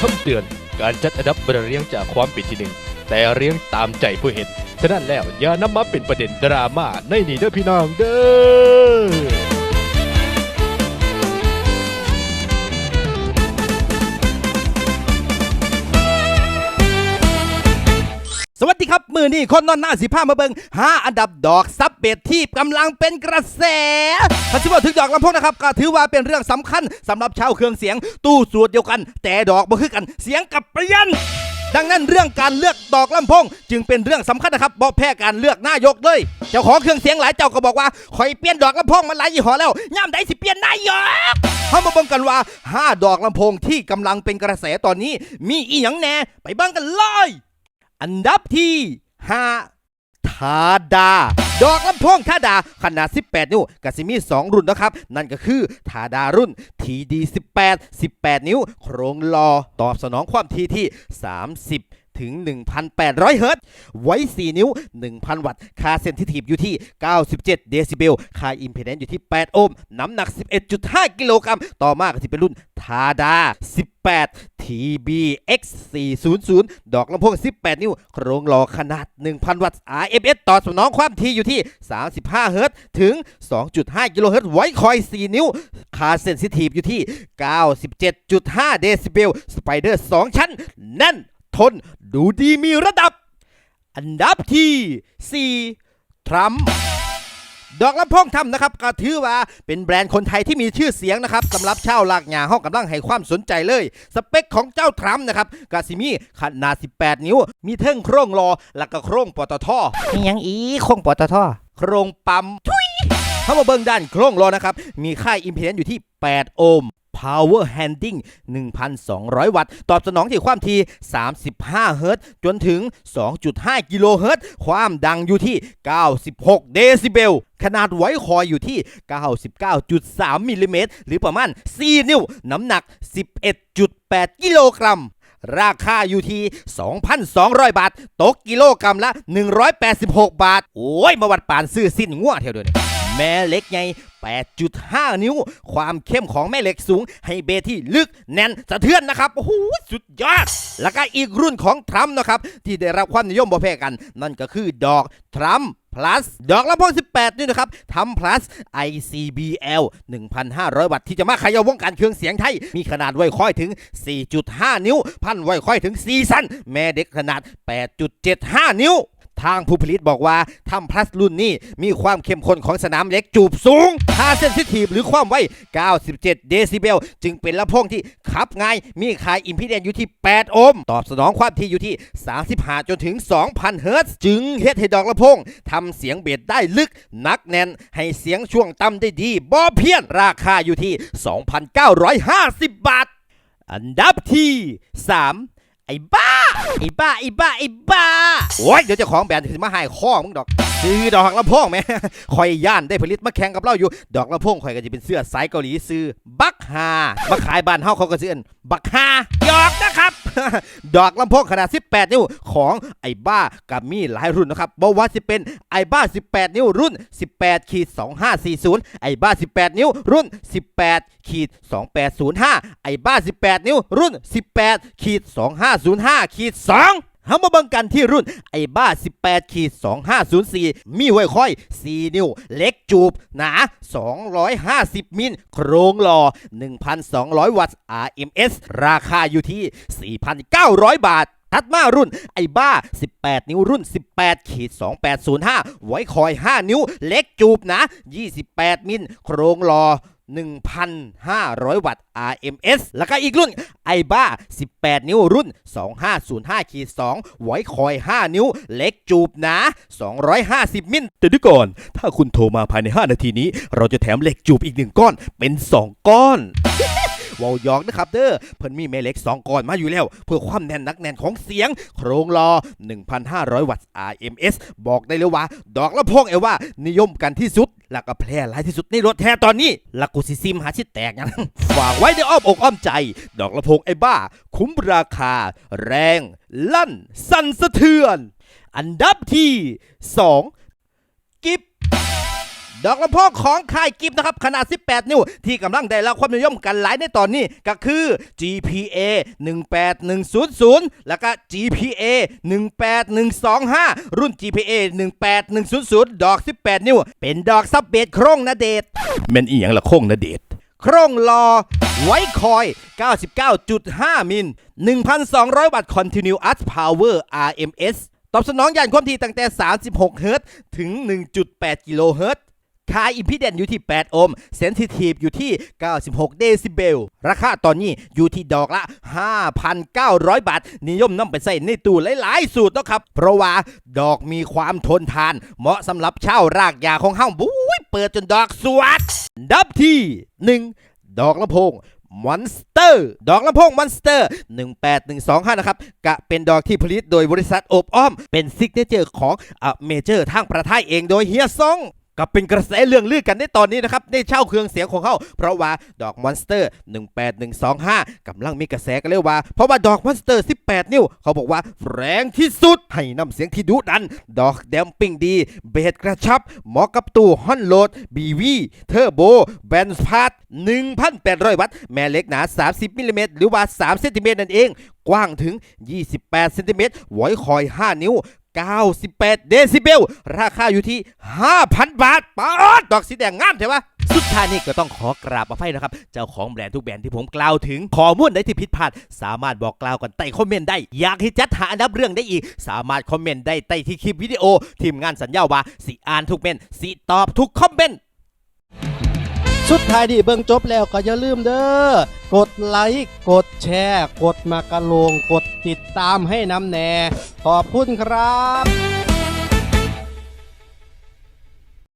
คำเตือน การจัดอันดับบรเรียงจากความปิดที่หนึ่งแต่เรียงตามใจผู้เห็น ฉะนั้นแล้วอย่านำมาเป็นประเด็นดราม่าในนี่เด้อพี่น้องเด้อ อนี่คนนอนหน้าสิผ้ามาเบิงห้าอันดับดอกซับเบดที่กำลังเป็นกระแสถ้าชิว่าถึงดอกลำพงนะครับก็ถือว่าเป็นเรื่องสำคัญสำหรับชาวเครื่องเสียง ตู้สูตรเดียวกัน แต่ดอกบ่คือกันเสียงกับเปลี่ยนดังนั้นเรื่องการเลือกดอกลำโพง จึงเป็นเรื่องสำคัญนะครับบ่แพ้การเลือกนายกเลยเจ้าของเครื่องเสียงหลายเจ้าก็บอกว่าคอยเปลี่ยนดอกลำโพงมาหลายยี่ห้อแล้วย่ำใดสิเปลี่ยนนายกเขามาเบิ่งกันว่าห้าดอกลำโพงที่กำลังเป็นกระแสตอนนี้ มีอีหยังแน่ ไปบิ่งกันเลยอันดับที่ 5ทาดา ดอกลำโพงทาดา ขนาด 18 นิ้วกับซิมี 2 รุ่นนะครับ นั่นก็คือทาดารุ่น TD 18 18 นิ้ว โครงลอตอบสนองความถี่ที่ 30ถึง 1,800 เฮิรตซ์ ไว้ 4 นิ้ว 1,000 วัตต์ ค่าเซนซิทีฟอยู่ที่ 97 เดซิเบล ค่าอิมเพดนซ์อยู่ที่ 8 โอห์ม น้ำหนัก 11.5 กิโลกรัม ต่อมาก็จะเป็นรุ่นทาดา 18 TBX 400 ดอกลำโพง 18 นิ้ว โครงหล่อขนาด 1,000 วัตต์ RMS ต่อสนองความถี่อยู่ที่ 35 เฮิรตซ์ถึง 2.5 กิโลเฮิรตซ์ไว้คอย 4 นิ้ว คาเซนซิทีฟอยู่ที่ 97.5 เดซิเบล สไปเดอร์ 2 ชั้น แน่น ทน ดูดีมีระดับ อันดับที่ 4 ทรัมป์ ดอกลำโพงทำนะครับก็ถือว่าเป็นแบรนด์คนไทยที่มีชื่อเสียงนะครับสำหรับชาวลากหญ้าห้องกำลังให้ความสนใจเลย สเปคของเจ้าทรัมป์นะครับกาซิมีขนาด 18 นิ้ว มีเทิงโครงรอ แล้วก็โครงปตทมียังอีโครงปตทโครงปั๊มทุย เข้ามาเบิ่งด้านโครงรอนะครับ มีค่าอิมเพดนซ์อยู่ที่ 8 โอห์ม Power Handling 1,200 วัตต์ ตอบสนองที่ความถี่35 เฮิรตซ์จนถึง 2.5 กิโลเฮิรตซ์ ความดังอยู่ที่ 96 เดซิเบล ขนาดไว้คอยอยู่ที่ 99.3 มิลลิเมตร หรือประมาณ 4 นิ้ว น้ำหนัก 11.8 กิโลกรัม ราคาอยู่ที่ 2,200 บาท ตกกิโลกรัมละ 186 บาท โอ้ย มาวัดปานซื้อสิ้นง่วเท่าเดียวนี้ แม่เหล็กไง8.5 นิ้ว ความเข้มของแม่เหล็กสูง ให้เบที่ลึกแน่นสะเทือนนะครับ โอ้โห สุดยอด แล้วก็อีกรุ่นของทรัมป์นะครับ ที่ได้รับความนิยมบ่แพ้กัน นั่นก็คือดอกทรัมป์ plus ดอกลำโพง18 นี่นะครับทำ plus ICBL 1,500 วัตต์ที่จะมาขยายวงการเครื่องเสียงไทย มีขนาดไวค่อยถึง 4.5 นิ้ว พันไวค่อยถึง4สั้นแม่เด็กขนาด 8.75 นิ้ว ทางผู้ผลิตบอกว่าทำพลัสรุ่นนี้มีความเข้มข้นของสนามเหล็กจูบสูงค่าเซนซิทีฟหรือความไว 97 เดซิเบล จึงเป็นลำโพงที่ขับง่าย มีค่าอิมพีเดนซ์อยู่ที่ 8 โอห์ม ตอบสนองความถี่อยู่ที่ 35 จนถึง 2,000 เฮิรตซ์ จึงเฮ็ดให้ดอกลำโพงทำเสียงเบสได้ลึกนักแน่น ให้เสียงช่วงต่ำได้ดีบ่เพี้ยน ราคาอยู่ที่ 2,950 บาท อันดับที่ 3 ไอ้บ้า อีบ้าอีบ้าอีบ้าโอ้ยเดี๋ยวเจ้าของแบรนด์ถึงมาให้ข้อมึงดอก ซื้อดอกลำโพงไหมคอยย่านได้ผลิตมาแข่งกับเราอยู่ ดอกลำโพงคอยก็จะเป็นเสื้อสายเกาหลีซื้อบักฮามาขายบ้านเฮาเขาก็ซื้อนบักฮาหยอกนะครับ ดอกลำโพงขนาด 18 นิ้วของไอ้บ้ากับมีหลายรุ่นนะครับบอกว่าจะเป็นไอ้บ้า 18 นิ้วรุ่น 18ขีด2540 ไอ้บ้า 18 นิ้วรุ่น 18ขีด2805 ไอ้บ้า 18 นิ้วรุ่น 18ขีด2505ขีด2 เฮามาเบิ่งกันที่รุ่นไอ้บ้า 18ขีด2504 มีไว้ค่อย 4 นิ้ว เล็กจูบ หนา 250 มิล โครงหล่อ 1,200 วัตต์ RMS ราคาอยู่ที่ 4,900 บาทถัดมารุ่นไอ้บ้า 18 นิ้วรุ่น 18ขีด2805 ไว้คอย 5 นิ้ว เล็กจูบนะ 28 มิล โครงหล่อ 1,500 วัตต์ RMS แล้วก็อีกรุ่นไอบ้า18 นิ้วรุ่น 2505ขีด2ไว้คอย 5 นิ้ว เล็กจูบหนา 250 มิลแต่เดูก่อน ถ้าคุณโทรมาภายใน 5 นาทีนี้ เราจะแถมเหล็กจูบอีกหนึ่งก้อนเป็น 2 ก้อน วอลยอกนะครับเด้อเพิ่นมีแม่เหล็ก 2ก้อนมาอยู่แล้ว เพื่อความแน่นหนักแน่นของเสียง โครงรอ 1,500 วัตต์ RMS บอกได้เลยว่า ดอกละพงเอว่า นิยมกันที่สุดแล้วก็แพร่หลายที่สุดในรถแท้ตอนนี้ลักกูซิซิมหาชิดแตกยังฝากไว้ในอ้อมอกอ้อมใจ ดอกละพงไอ้บ้า คุ้มราคา แรง ลั่น สั่นสะเทือน อันดับที่ 2 ดอกลำโพงของค่ายกิฟนะครับขนาด 18 นิ้ว ที่กำลังได้รับความนิยมกันหลายในตอนนี้ก็คือ GPA 18100 แล้วก็ GPA 18125 รุ่น GPA 18100 ดอก 18 นิ้ว เป็นดอกซับเบสโครงนาเดชเมนอีหยังละโครงนาเดชโครงรอไว้คอย 99.5 มิล 1,200 วัตต์ Continuous Power RMS ตอบสนองยานความถี่ตั้งแต่ 36 เฮิรตซ์ถึง 1.8 กิโลเฮิรตซ์ ค่าอิมพีเดนอยู่ที่ 8 โอห์มเซนซิทีฟอยู่ที่ 96 เดซิเบล ราคาตอนนี้อยู่ที่ดอกละ 5,900 บาท นิยมนำไปใส่ในตู้หลาย ๆ สูตรนะครับ เพราะว่าดอกมีความทนทาน เหมาะสำหรับเช่ารากยาของเฮ้าบุ้ยเปิดจนดอกสวัสดดับที่ 1 ดอกลำโพงมอนสเตอร์ ดอกลำโพงมอนสเตอร์ 18125 นะครับ กะเป็นดอกที่ผลิตโดยบริษัทโอบอ้อม เป็นซิกเนเจอร์ของอเมเจอร์ทางประเทศเองโดยเฮียซอง ก็เป็นกระแสเรื่องลือกันในตอนนี้นะครับได้เช่าเครื่องเสียงของเขาเพราะว่าดอกมอนสเตอร์ 18125กำลังมีกระแสกันเลยว่า เพราะว่าดอกมอนสเตอร์ 18 นิ้ว เขาบอกว่าแรงที่สุด ให้นำเสียงที่ดุดัน ดอกแดมปิ้งดี เบสกระชับ เหมาะกับตู้ฮอนโหลดบีวีเทอร์โบแบนส์พาร์ท1,800 วัตต์ แม่เหล็กหนา 30 มิลลิเมตรหรือว่า 3 เซนติเมตรนั่นเอง กว้างถึง 28 เซนติเมตรไว้คอย 5 นิ้ว 98 เดซิเบล ราคาอยู่ที่ 5,000 บาทปาดดอกสีแดงงามใช่ปะสุดท้ายนี้ก็ต้องขอกราบอภัยนะครับ เจ้าของแบรนด์ทุกแบรนด์ที่ผมกล่าวถึงข้อมูลใดที่ผิดพลาด สามารถบอกกล่าวกันใต้คอมเมนต์ได้ อยากให้จัดหาอันดับเรื่องได้อีก สามารถคอมเมนต์ได้ใต้ที่คลิปวิดีโอ ทีมงานสัญญาว่าสิอ่านทุกเมนต์สิตอบทุกคอมเมนต์ สุดท้ายที่เบิ่งจบแล้วก็อย่าลืมเด้อ กดไลค์ กดแชร์ กดมากระโลง กดติดตามให้น้ำแน่ ขอบคุณครับ